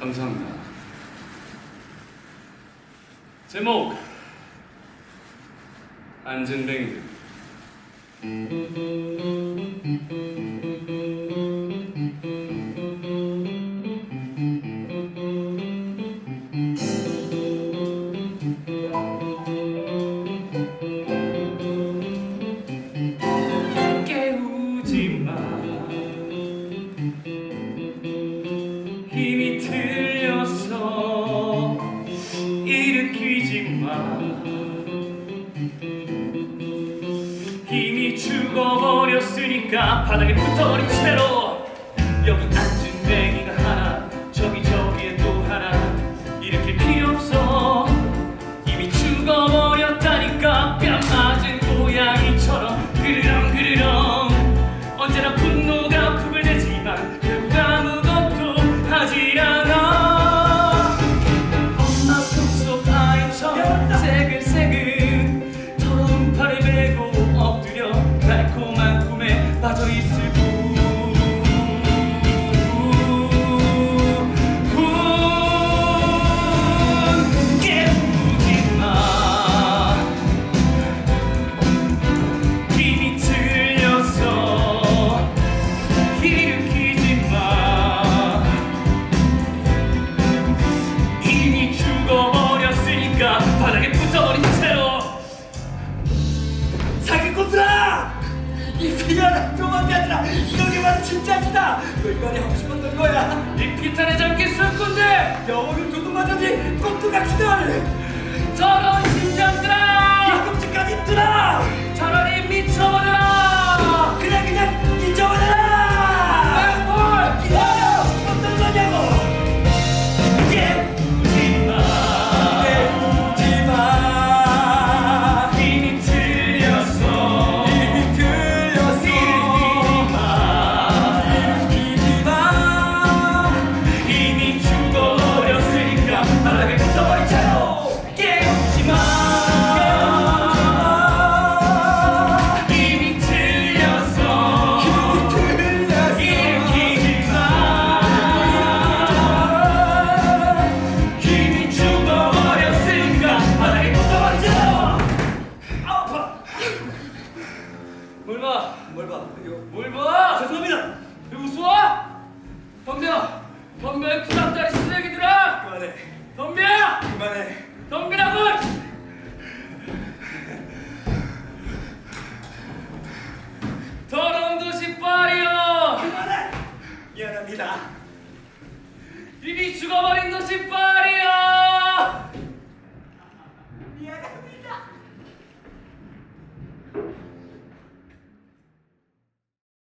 감사합니다. 제목 안전뱅이들 힘이 죽어버렸으니까 바닥에 붙어버린 채로. 여기 앉은 뱅이가 하나 저기 저기에 또 하나. 일으킬 필요 없어. 이미 죽어버렸다니까 뺨 맞은 고양이처럼 그르렁 그르렁. 언제나 분노가 품을 내지만 결국 아무것도 하질 않아 이 비열한 학교만이 아니라 이런 게 바로 진짜 지다. 너희만이 하고 싶었던 거야. 이 피탄에 잠긴 술꾼들 영혼을 두둥마더니 꼭두각시들 더러운 심 뭘 봐? 죄송합니다 왜 웃어? 덤벼! 덤벼 이 구닥다리 쓰레기들아! 그만해 덤벼! 그만해 덤비라고! 더러운 도시 파리여! 그만해 미안합니다 이미 죽어버린 도시 파리여! 미안합니다